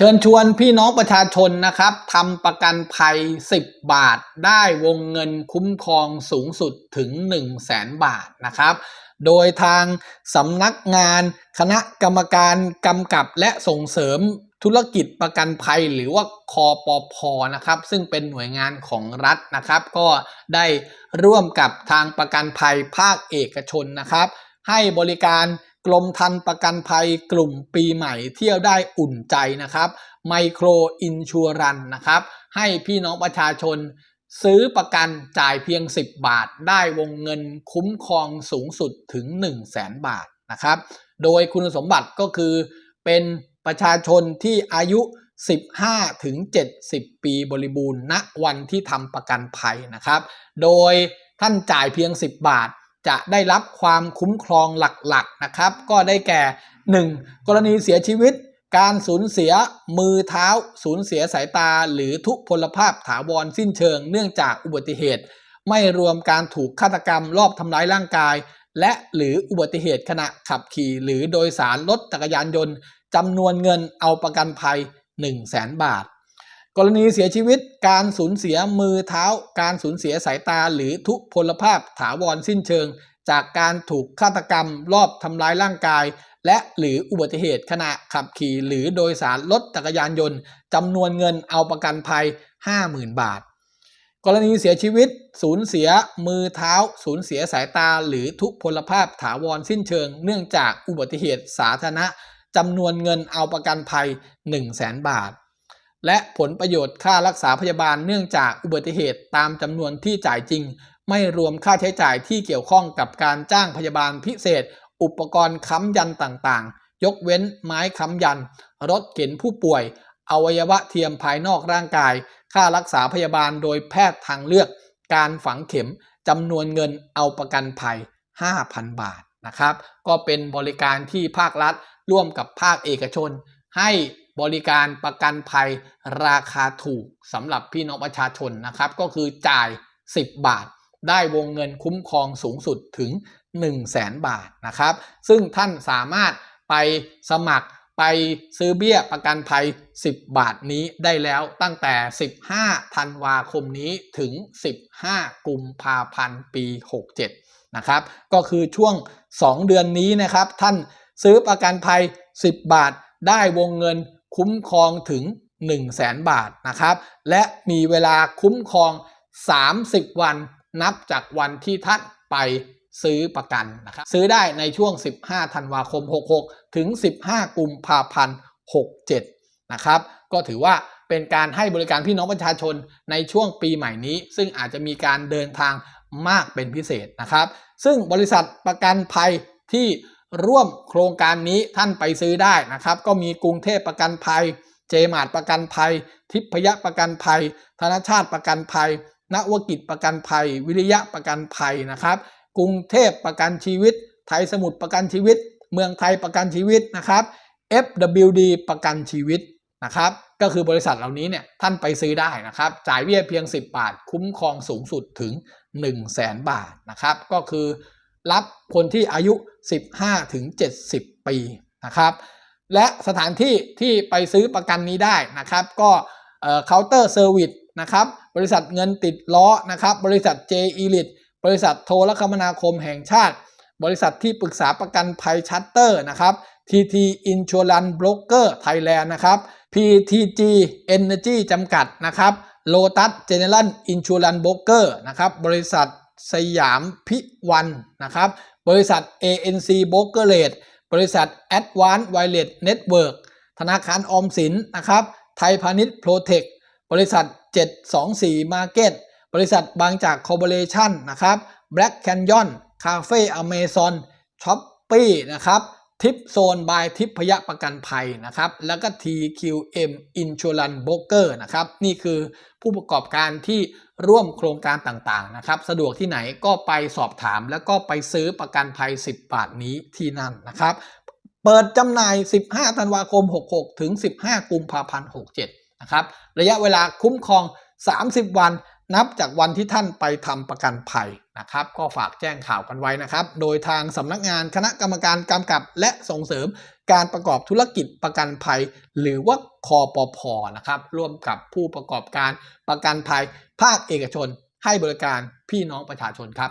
เชิญชวนพี่น้องประชาชนนะครับทำประกันภัย 10 บาท ได้วงเงินคุ้มครองสูงสุดถึง 1 0 0 0 0แสนบาทนะครับ โดยทางสำนักงานคณะกรรมการกำกับและส่งเสริมธุรกิจประกันภัยหรือว่าคอปพนะครับซึ่งเป็นหน่วยงานของรัฐนะครับ ก็ได้ร่วมกับทางประกันภัยภาคเอกชนนะครับ ให้บริการ กรมธรรม์ประกันภัยกลุ่มปีใหม่เที่ยวได้อุ่นใจนะครับไมโครอินชัวรันนะครับ ให้พี่น้องประชาชนซื้อประกันจ่ายเพียง 10 บาท ได้วงเงินคุ้มครองสูงสุดถึง 1 0 0 0 0แสนบาทนะครับ โดยคุณสมบัติก็คือเป็นประชาชนที่อายุ 15 ถึง 70 ปีบริบูรณ์ณวันที่ทำประกันภัยนะครับ โดยท่านจ่ายเพียง 10 บาท จะได้รับความคุ้มครองหลักๆนะครับ ก็ได้แก่ 1. กรณีเสียชีวิต การสูญเสียมือเท้า สูญเสียสายตา หรือทุพพลภาพถาวรสิ้นเชิง เนื่องจากอุบัติเหตุ ไม่รวมการถูกฆาตกรรมรอบทำร้ายร่างกาย และหรืออุบัติเหตุขณะขับขี่ หรือโดยสารรถจักรยานยนต์จำนวนเงินเอาประกันภัย 1 0 0 0 0แสนบาท กรณีเสียชีวิตการสูญเสียมือเท้า การสูญเสียสายตาหรือทุพพลภาพถาวรสิ้นเชิง จากการถูกฆาตกรรม รอบทำร้ายร่างกาย และหรืออุบัติเหตุขณะขับขี่หรือโดยสารรถจักรยานยนต์จำนวนเงินเอาประกันภัย 50,000 บาท กรณีเสียชีวิต สูญเสียมือเท้า สูญเสียสายตา หรือทุพพลภาพถาวรสิ้นเชิง เนื่องจากอุบัติเหตุสาธารณะจำนวนเงินเอาประกันภัย 1 0 0 0 0แสนบาท และผลประโยชน์ค่ารักษาพยาบาลเนื่องจากอุบัติเหตุตามจำนวนที่จ่ายจริง ไม่รวมค่าใช้จ่ายที่เกี่ยวข้องกับการจ้างพยาบาลพิเศษ อุปกรณ์ค้ำยันต่างๆ ยกเว้นไม้ค้ำยัน รถเข็นผู้ป่วย อวัยวะเทียมภายนอกร่างกาย ค่ารักษาพยาบาลโดยแพทย์ทางเลือก การฝังเข็มจำนวนเงินเอาประกันภัย 5,000 บาทนะครับ ก็เป็นบริการที่ภาครัฐร่วมกับภาคเอกชน ให้ บริการประกันภัยราคาถูกสำหรับพี่น้องประชาชนนะครับ ก็คือจ่าย 10 บาท ได้วงเงินคุ้มครองสูงสุดถึง 1 0 0 0 0แสนบาทนะครับ ซึ่งท่านสามารถไปสมัครไปซื้อเบี้ยประกันภัย 10 บาทนี้ได้แล้วตั้งแต่ 15 ธันวาคมนี้ถึง 15 กุมภาพันธ์ ปี 67 นะครับ ก็คือช่วง 2 เดือนนี้นะครับ ท่านซื้อประกันภัย 10 บาท ได้วงเงิน คุ้มครองถึง 1 0 0 0 0แสนบาทนะครับ และมีเวลาคุ้มครอง 30 วันนับจากวันที่ท่านไปซื้อประกันนะครับ ซื้อได้ในช่วง 15 ธันวาคม 66 ถึง 15 กุมภาพันธ์ 67 นะครับ ก็ถือว่าเป็นการให้บริการพี่น้องประชาชนในช่วงปีใหม่นี้ ซึ่งอาจจะมีการเดินทางมากเป็นพิเศษนะครับ ซึ่งบริษัทประกันภัยที่ ร่วมโครงการนี้ท่านไปซื้อได้นะครับ ก็มีกรุงเทพประกันภัย เจมาร์ประกันภัย ทิพยประกันภัย ธนชาติประกันภัย นวกิจประกันภัย วิริยะประกันภัยนะครับ กรุงเทพประกันชีวิต ไทยสมุทรประกันชีวิต เมืองไทยประกันชีวิตนะครับ FWD ประกันชีวิตนะครับก็คือบริษัทเหล่านี้เนี่ยท่านไปซื้อได้นะครับจ่ายเบี้ยเพียง 10 บาท คุ้มครองสูงสุดถึง 1 0 0 0 0แสนบาทนะครับก็คือ รับคนที่อายุ 15ถึง70 ปีนะครับ และสถานที่ที่ไปซื้อประกันนี้ได้นะครับ ก็เคาน์เตอร์เซอร์วิสนะครับ บริษัทเงินติดล้อนะครับ บริษัท J e l i t บริษัทโทรคมนาคมแห่งชาติ บริษัทที่ปรึกษาประกันภัยชัตเตอร์นะครับ TT Insurance Broker Thailand นะครับ PTG Energy จำกัดนะครับ Lotus General Insurance Broker นะครับ บริษัท สยามพิวันนะครับ บริษัท ANC Brokerage บริษัท Advanced Wireless Network ธนาคารออมสินนะครับ ไทยพาณิชย์โปรเทค บริษัท 724 Market บริษัทบางจากคอร์ปอเรชั่นนะครับ Black Canyon Cafe Amazon Shopee นะครับ ทิปโซนบายทิพพยประกันภัยนะครับ แล้วก็ TQM Insurance Broker นะครับ นี่คือผู้ประกอบการที่ร่วมโครงการต่างๆนะครับ สะดวกที่ไหนก็ไปสอบถาม แล้วก็ไปซื้อประกันภัย 10 บาทนี้ที่นั่นนะครับ เปิดจำหน่าย 15 ธันวาคม 66 ถึง 15 กุมภาพันธ์ 67 นะครับ ระยะเวลาคุ้มครอง 30 วัน นับจากวันที่ท่านไปทำประกันภัยนะครับ ก็ฝากแจ้งข่าวกันไว้นะครับ โดยทางสำนักงานคณะกรรมการกำกับและส่งเสริมการประกอบธุรกิจประกันภัย หรือว่าคอปพอนะครับร่วมกับผู้ประกอบการประกันภัย ภาคเอกชน ให้บริการพี่น้องประชาชนครับ